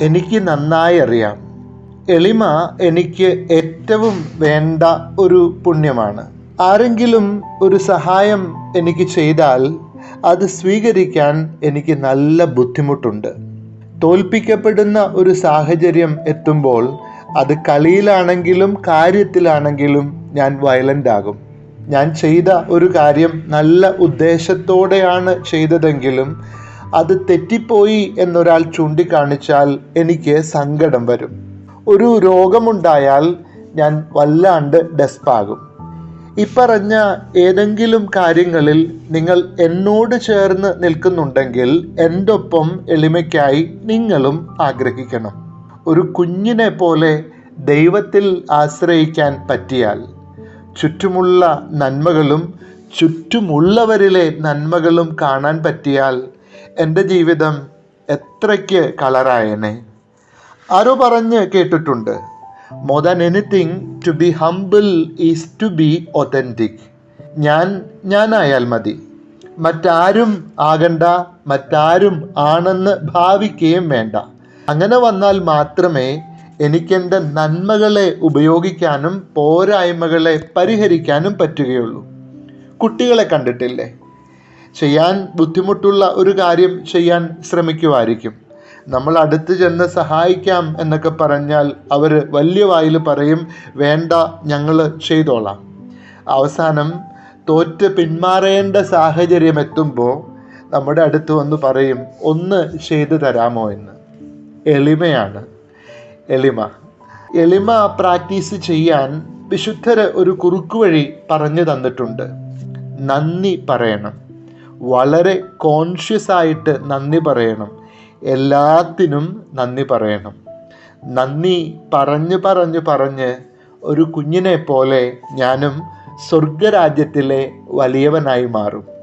എനിക്ക് നന്നായി അറിയാം. എളിമ എനിക്ക് ഏറ്റവും വേണ്ട ഒരു പുണ്യമാണ്. ആരെങ്കിലും ഒരു സഹായം എനിക്ക് ചെയ്താൽ അത് സ്വീകരിക്കാൻ എനിക്ക് നല്ല ബുദ്ധിമുട്ടുണ്ട്. തോൽപ്പിക്കപ്പെടുന്ന ഒരു സാഹചര്യം എത്തുമ്പോൾ അത് കളിയിലാണെങ്കിലും കാര്യത്തിലാണെങ്കിലും ഞാൻ വയലന്റ് ആകും. ഞാൻ ചെയ്ത ഒരു കാര്യം നല്ല ഉദ്ദേശത്തോടെയാണ് ചെയ്തതെങ്കിലും അത് തെറ്റിപ്പോയി എന്നൊരാൾ ചൂണ്ടിക്കാണിച്ചാൽ എനിക്ക് സങ്കടം വരും. ഒരു രോഗമുണ്ടായാൽ ഞാൻ വല്ലാണ്ട് ഡെസ്പാകും. ഇപ്പറഞ്ഞ ഏതെങ്കിലും കാര്യങ്ങളിൽ നിങ്ങൾ എന്നോട് ചേർന്ന് നിൽക്കുന്നുണ്ടെങ്കിൽ എന്റെ ഒപ്പം എളിമയ്ക്കായി നിങ്ങളും ആഗ്രഹിക്കണം. ഒരു കുഞ്ഞിനെ പോലെ ദൈവത്തിൽ ആശ്രയിക്കാൻ പറ്റിയാൽ ചുറ്റുമുള്ള നന്മകളും ചുറ്റുമുള്ളവരിലെ നന്മകളും കാണാൻ പറ്റിയാൽ എന്റെ ജീവിതം എത്രയ്ക്ക് കളറായനെ ആരോ പറഞ്ഞ് കേട്ടിട്ടുണ്ട് more than anything to be humble is to be authentic ഞാൻ ഞാനായാൽ മതി. മറ്റാരും ആകണ്ട മറ്റാരും ആണെന്ന് ഭാവിക്കുകയും വേണ്ട. അങ്ങനെ വന്നാൽ മാത്രമേ എനിക്കെന്റെ നന്മകളെ ഉപയോഗിക്കാനും പോരായ്മകളെ പരിഹരിക്കാനും പറ്റുകയുള്ളൂ. കുട്ടികളെ കണ്ടിട്ടില്ലേ? ചെയ്യാൻ ബുദ്ധിമുട്ടുള്ള ഒരു കാര്യം ചെയ്യാൻ ശ്രമിക്കുമായിരിക്കും. നമ്മൾ അടുത്ത് ചെന്ന് സഹായിക്കാം എന്നൊക്കെ പറഞ്ഞാൽ അവർ വലിയ വായിൽ പറയും വേണ്ട ഞങ്ങൾ ചെയ്തോളാം. അവസാനം തോറ്റ് പിന്മാറേണ്ട സാഹചര്യം എത്തുമ്പോൾ നമ്മുടെ അടുത്ത് വന്ന് പറയും ഒന്ന് ചെയ്തു തരാമോ എന്ന്. എളിമയാണ്. എളിമ. എളിമ പ്രാക്ടീസ് ചെയ്യാൻ വിശുദ്ധര് ഒരു കുറുക്കുവഴി പറഞ്ഞു തന്നിട്ടുണ്ട്. നന്ദി പറയണം. വളരെ കോൺഷ്യസ് ആയിട്ട് നന്ദി പറയണം. എല്ലാത്തിനും നന്ദി പറയണം. നന്ദി പറഞ്ഞു പറഞ്ഞു പറഞ്ഞ് ഒരു കുഞ്ഞിനെ പോലെ ഞാനും സ്വർഗരാജ്യത്തിലെ വലിയവനായി മാറും.